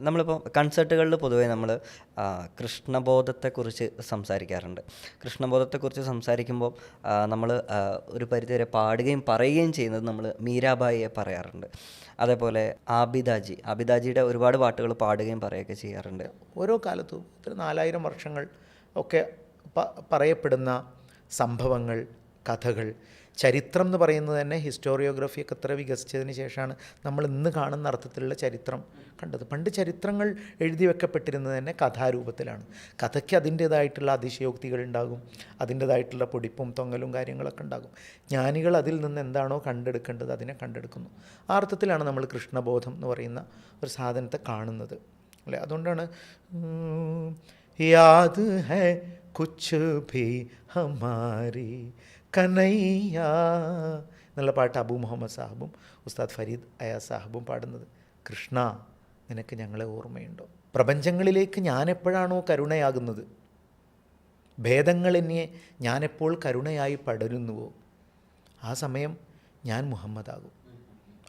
നമ്മളിപ്പോൾ കൺസേർട്ടുകളിൽ പൊതുവേ നമ്മൾ കൃഷ്ണബോധത്തെക്കുറിച്ച് സംസാരിക്കാറുണ്ട്. കൃഷ്ണബോധത്തെക്കുറിച്ച് സംസാരിക്കുമ്പോൾ നമ്മൾ ഒരു പരിധിവരെ പാടുകയും പറയുകയും ചെയ്യുന്നത് നമ്മൾ മീരാബായിയെ പറയാറുണ്ട്. അതേപോലെ ആബിദാജി. ആബിദാജിയുടെ ഒരുപാട് പാട്ടുകൾ പാടുകയും പറയുകയൊക്കെ ചെയ്യാറുണ്ട്. ഓരോ കാലത്തും ഇത്ര നാലായിരം വർഷങ്ങൾ ഒക്കെ പറയപ്പെടുന്ന സംഭവങ്ങൾ കഥകൾ. ചരിത്രം എന്ന് പറയുന്നത് തന്നെ ഹിസ്റ്റോറിയോഗ്രഫിയൊക്കെ എത്ര വികസിച്ചതിന് ശേഷമാണ് നമ്മൾ ഇന്ന് കാണുന്ന അർത്ഥത്തിലുള്ള ചരിത്രം കണ്ടത്. പണ്ട് ചരിത്രങ്ങൾ എഴുതി വെക്കപ്പെട്ടിരുന്നത് തന്നെ കഥാരൂപത്തിലാണ്. കഥയ്ക്ക് അതിന്റേതായിട്ടുള്ള അതിശയോക്തികൾ ഉണ്ടാകും അതിന്റേതായിട്ടുള്ള പൊടിപ്പും തൊങ്ങലും കാര്യങ്ങളൊക്കെ ഉണ്ടാകും. ജ്ഞാനികൾ അതിൽ നിന്ന് എന്താണോ കണ്ടെടുക്കേണ്ടത് അതിനെ കണ്ടെടുക്കുന്നു. ആ അർത്ഥത്തിലാണ് നമ്മൾ കൃഷ്ണബോധം എന്ന് പറയുന്ന ഒരു സാധനത്തെ കാണുന്നത്. അല്ലേ? അതുകൊണ്ടാണ് യാത് ഹൈ കുച്ച് ഭീ ഹമാരി കനയ്യ എന്നുള്ള പാട്ട് അബു മുഹമ്മദ് സാഹിബും ഉസ്താദ് ഫരീദ് അയാ സാഹിബും പാടുന്നത്. കൃഷ്ണ നിനക്ക് ഞങ്ങളെ ഓർമ്മയുണ്ടോ? പ്രപഞ്ചങ്ങളിലേക്ക് ഞാൻ എപ്പോഴാണോ കരുണയാകുന്നത്? ഭേദങ്ങൾ എന്നെ ഞാനെപ്പോൾ കരുണയായി പടരുന്നുവോ? ആ സമയം ഞാൻ മുഹമ്മദാകും.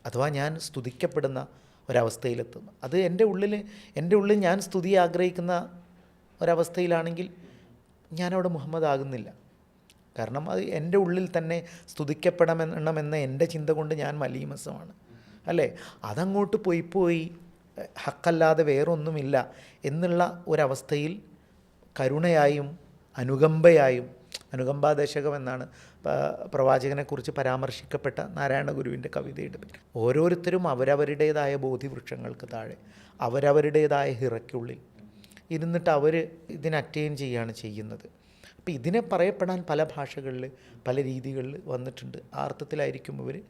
അഥവാ ഞാൻ സ്തുതിക്കപ്പെടുന്ന ഒരവസ്ഥയിലെത്തും അത് എന്റെ ഉള്ളിൽ എന്റെ ഉള്ളിൽ ഞാൻ സ്തുതി ആഗ്രഹിക്കുന്ന ഒരവസ്ഥയിലാണെങ്കിൽ ഞാനവിടെ മുഹമ്മദ് ആകുന്നില്ല കാരണം അത് എന്റെ ഉള്ളിൽ തന്നെ സ്തുതിക്കപ്പെടണമെന്ന എന്റെ ചിന്ത കൊണ്ട് ഞാൻ മലീമസമാണ്. അല്ലേ? അതങ്ങോട്ട് പോയി പോയി ഹക്കല്ലാതെ വേറൊന്നുമില്ല എന്നുള്ള ഒരവസ്ഥയിൽ കരുണയായും അനുകമ്പയായും അനുകമ്പാദേശകം എന്നാണ് പ്രവാചകനെക്കുറിച്ച് പരാമർശിക്കപ്പെട്ട നാരായണ ഗുരുവിന്റെ കവിതയുടെ പേര്. ഓരോരുത്തരും അവരവരുടേതായ ബോധിവൃക്ഷങ്ങൾക്ക് താഴെ അവരവരുടേതായ ഹിറയ്ക്കുള്ളിൽ ഇരുന്നിട്ട് അവർ ഇതിനെ അറ്റൈൻ ചെയ്യുകയാണ് ചെയ്യുന്നത്. അപ്പോൾ ഇതിനെ പറയപ്പെടാൻ പല ഭാഷകളിൽ പല രീതികളിൽ വന്നിട്ടുണ്ട്. ആ അർത്ഥത്തിലായിരിക്കും ഇവർ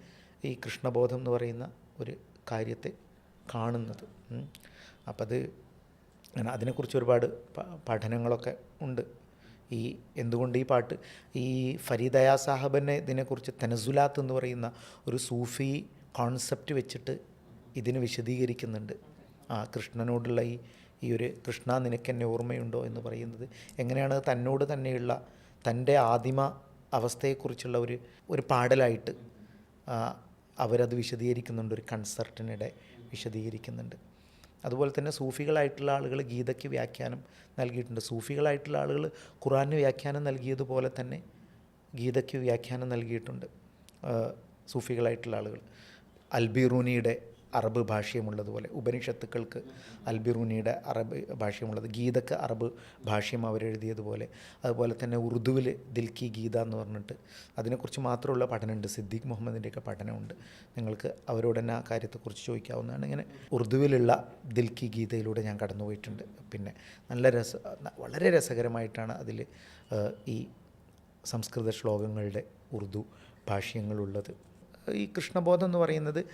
ഈ കൃഷ്ണബോധം എന്ന് പറയുന്ന ഒരു കാര്യത്തെ കാണുന്നത്. അപ്പം അത് അതിനെക്കുറിച്ച് ഒരുപാട് പഠനങ്ങളൊക്കെ ഉണ്ട്. ഈ എന്തുകൊണ്ട് ഈ പാട്ട് ഈ ഫരീദയാ സാഹബനെ ഇതിനെക്കുറിച്ച് തനസുലാത്ത് എന്ന് പറയുന്ന ഒരു സൂഫി കോൺസെപ്റ്റ് വെച്ചിട്ട് ഇതിന് വിശദീകരിക്കുന്നുണ്ട്. ആ കൃഷ്ണനോടുള്ള ഈ ഈ ഒരു കൃഷ്ണ നിനക്ക് എന്നെ ഓർമ്മയുണ്ടോ എന്ന് പറയുന്നത്. എങ്ങനെയാണ് തന്നോട് തന്നെയുള്ള തന്റെ ആദിമ അവസ്ഥയെക്കുറിച്ചുള്ള ഒരു ഒരു പാടലായിട്ട് അവരത് വിശദീകരിക്കുന്നുണ്ട് ഒരു കൺസർട്ടിനിടെ വിശദീകരിക്കുന്നുണ്ട്. അതുപോലെ തന്നെ സൂഫികളായിട്ടുള്ള ആളുകൾ ഗീതയ്ക്ക് വ്യാഖ്യാനം നൽകിയിട്ടുണ്ട്. സൂഫികളായിട്ടുള്ള ആളുകൾ ഖുറാന് വ്യാഖ്യാനം നൽകിയതുപോലെ തന്നെ ഗീതയ്ക്ക് വ്യാഖ്യാനം നൽകിയിട്ടുണ്ട് സൂഫികളായിട്ടുള്ള ആളുകൾ. അൽബിറൂനിയുടെ അറബ് ഭാഷയുമുള്ളതുപോലെ ഉപനിഷത്തുക്കൾക്ക് അൽബിറൂനിയുടെ അറബ് ഭാഷയുമുള്ളത് ഗീതക്ക് അറബ് ഭാഷയും അവരെഴുതിയതുപോലെ. അതുപോലെ തന്നെ ഉറുദുവിൽ ദിൽക്കി ഗീത എന്ന് പറഞ്ഞിട്ട് അതിനെക്കുറിച്ച് മാത്രമുള്ള പഠനമുണ്ട്. സിദ്ദീഖ് മുഹമ്മദിന്റെയൊക്കെ പഠനമുണ്ട്. നിങ്ങൾക്ക് അവരോട് തന്നെ ആ കാര്യത്തെക്കുറിച്ച് ചോദിക്കാവുന്നതാണ്. ഇങ്ങനെ ഉറുദുവിലുള്ള ദിൽക്കി ഗീതയിലൂടെ ഞാൻ കടന്നുപോയിട്ടുണ്ട്. പിന്നെ നല്ല രസ വളരെ രസകരമായിട്ടാണ് അതിൽ ഈ സംസ്കൃത ശ്ലോകങ്ങളുടെ ഉറുദു ഭാഷ്യങ്ങളുള്ളത്. ഈ കൃഷ്ണബോധം എന്ന് പറയുന്നത്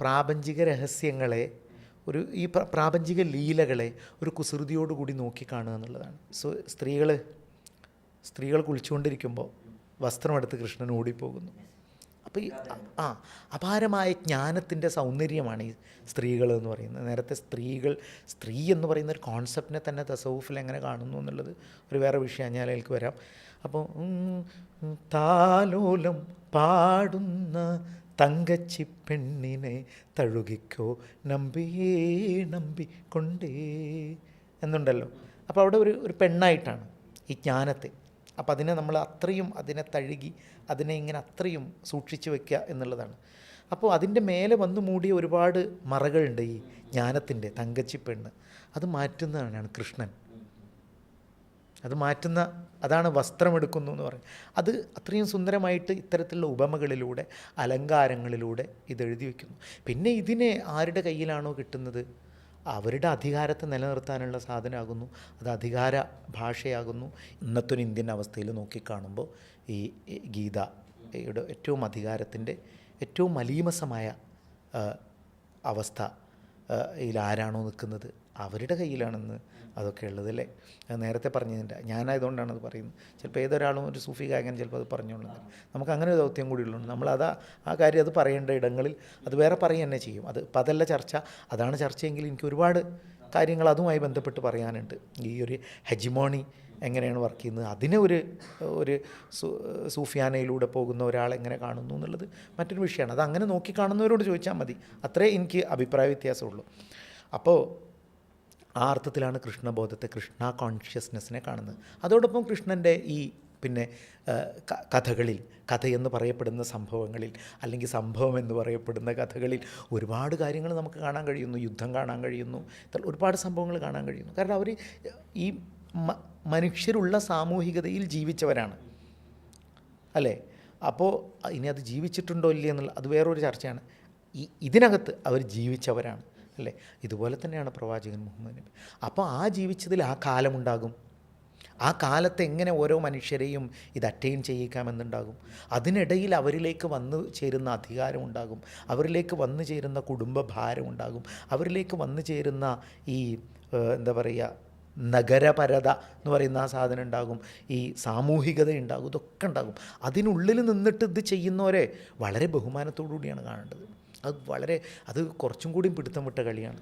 പ്രാപഞ്ചിക രഹസ്യങ്ങളെ ഒരു ഈ പ്ര- പ്രാപഞ്ചിക ലീലകളെ ഒരു കുസൃതിയോടുകൂടി നോക്കിക്കാണുക എന്നുള്ളതാണ്. സോ സ്ത്രീകൾ സ്ത്രീകൾ കുളിച്ചുകൊണ്ടിരിക്കുമ്പോൾ വസ്ത്രമെടുത്ത് കൃഷ്ണൻ ഓടിപ്പോകുന്നു. അപ്പോൾ ഈ ആ അപാരമായ ജ്ഞാനത്തിന്റെ സൗന്ദര്യമാണ് ഈ സ്ത്രീകൾ എന്ന് പറയുന്നത്. നേരത്തെ സ്ത്രീകൾ സ്ത്രീ എന്ന് പറയുന്ന ഒരു കോൺസെപ്റ്റിനെ തന്നെ തസൗഫിൽ എങ്ങനെ കാണുന്നു എന്നുള്ളത് ഒരു വേറെ വിഷയം ഞാൻ വരാം. അപ്പോൾ താലോലം പാടുന്ന തങ്കച്ചി പെണ്ണിനെ തഴുകിക്കോ? നമ്പിയേ നമ്പിക്കൊണ്ടേ. എന്നുണ്ടല്ലോ. അപ്പോൾ അവിടെ ഒരു ഒരു പെണ്ണായിട്ടാണ് ഈ ജ്ഞാനത്തെ. അപ്പോൾ അതിനെ നമ്മൾ അത്രയും അതിനെ തഴുകി അതിനെ ഇങ്ങനെ അത്രയും സൂക്ഷിച്ചു വെക്കുക എന്നുള്ളതാണ്. അപ്പോൾ അതിന്റെ മേലെ വന്നു മൂടിയ ഒരുപാട് മറകളുണ്ട് ഈ ജ്ഞാനത്തിന്റെ തങ്കച്ചി പെണ്ണ് അത് മാറ്റുന്നതാണ് കൃഷ്ണൻ. അത് മാറ്റുന്ന അതാണ് വസ്ത്രമെടുക്കുന്നു എന്ന് പറയും അത് അത്രയും സുന്ദരമായിട്ട് ഇത്തരത്തിലുള്ള ഉപമകളിലൂടെ അലങ്കാരങ്ങളിലൂടെ ഇതെഴുതി വയ്ക്കുന്നു പിന്നെ ഇതിനെ ആരുടെ കയ്യിലാണോ കിട്ടുന്നത്? അവരുടെ അധികാരത്തെ നിലനിർത്താനുള്ള സാധനമാകുന്നു. അത് അധികാര ഭാഷയാകുന്നു. ഇന്നത്തെ ഒരു ഇന്ത്യൻ അവസ്ഥയിൽ നോക്കിക്കാണുമ്പോൾ ഈ ഗീതയുടെ ഏറ്റവും അധികാരത്തിന്റെ ഏറ്റവും മലീമസമായ അവസ്ഥ ഇതിൽ ആരാണോ നിൽക്കുന്നത്? അവരുടെ കയ്യിലാണെന്ന് അതൊക്കെ ഉള്ളതല്ലേ? നേരത്തെ പറഞ്ഞതിന്റെ ഞാനായതുകൊണ്ടാണ് അത് പറയുന്നത്. ചിലപ്പോൾ ഏതൊരാളും ഒരു സൂഫി ഗായകൻ ചിലപ്പോൾ അത് പറഞ്ഞോളുന്നത് നമുക്ക് അങ്ങനെ ഒരു ദൗത്യം കൂടി ഉള്ളൂ. നമ്മൾ ആ കാര്യം അത് പറയേണ്ട ഇടങ്ങളിൽ അത് വേറെ പറയുക തന്നെ ചെയ്യും. അത് ഇപ്പം അതല്ല ചർച്ച. അതാണ് ചർച്ചയെങ്കിൽ എനിക്ക് ഒരുപാട് കാര്യങ്ങൾ അതുമായി ബന്ധപ്പെട്ട് പറയാനുണ്ട്. ഈ ഒരു ഹെജിമോണി എങ്ങനെയാണ് വർക്ക് ചെയ്യുന്നത്? അതിനെ ഒരു ഒരു സൂഫിയാനയിലൂടെ പോകുന്ന ഒരാൾ എങ്ങനെ കാണുന്നു എന്നുള്ളത് മറ്റൊരു വിഷയമാണ്. അത് അങ്ങനെ നോക്കി കാണുന്നവരോട് ചോദിച്ചാൽ മതി. അത്രേ എനിക്ക് അഭിപ്രായ വ്യത്യാസമുള്ളൂ. അപ്പോൾ ആ അർത്ഥത്തിലാണ് കൃഷ്ണബോധത്തെ കൃഷ്ണ കോൺഷ്യസ്നെസ്സിനെ കാണുന്നത്. അതോടൊപ്പം കൃഷ്ണന്റെ ഈ പിന്നെ കഥകളിൽ കഥയെന്ന് പറയപ്പെടുന്ന സംഭവങ്ങളിൽ അല്ലെങ്കിൽ സംഭവം എന്ന് പറയപ്പെടുന്ന കഥകളിൽ ഒരുപാട് കാര്യങ്ങൾ നമുക്ക് കാണാൻ കഴിയുന്നു. യുദ്ധം കാണാൻ കഴിയുന്നു. ഒരുപാട് സംഭവങ്ങൾ കാണാൻ കഴിയുന്നു. കാരണം അവർ ഈ മനുഷ്യരുള്ള സാമൂഹികതയിൽ ജീവിച്ചവരാണ്. അല്ലേ? അപ്പോൾ ഇനി അത് ജീവിച്ചിട്ടുണ്ടോ ഇല്ലേ എന്നുള്ള അത് വേറൊരു ചർച്ചയാണ്. ഈ ഇതിനകത്ത് അവർ ജീവിച്ചവരാണ്. അല്ലേ? ഇതുപോലെ തന്നെയാണ് പ്രവാചകൻ മുഹമ്മദ് നബി. അപ്പോൾ ആ ജീവിച്ചതിൽ ആ കാലമുണ്ടാകും. ആ കാലത്ത് എങ്ങനെ ഓരോ മനുഷ്യരെയും ഇത് അറ്റൈൻ ചെയ്യിക്കാമെന്നുണ്ടാകും. അതിനിടയിൽ അവരിലേക്ക് വന്നു ചേരുന്ന അധികാരമുണ്ടാകും. അവരിലേക്ക് വന്നു ചേരുന്ന കുടുംബ ഭാരമുണ്ടാകും അവരിലേക്ക് വന്നു ചേരുന്ന ഈ എന്താ പറയുക നഗരപരത എന്ന് പറയുന്ന ആ സാധനം ഉണ്ടാകും. ഈ സാമൂഹികത ഉണ്ടാകും ഇതൊക്കെ ഉണ്ടാകും. അതിനുള്ളിൽ നിന്നിട്ട് ഇത് ചെയ്യുന്നവരെ വളരെ ബഹുമാനത്തോടു കൂടിയാണ് കാണേണ്ടത്. അത് വളരെ അത് കുറച്ചും കൂടി പിടുത്തം വിട്ട കളിയാണ്.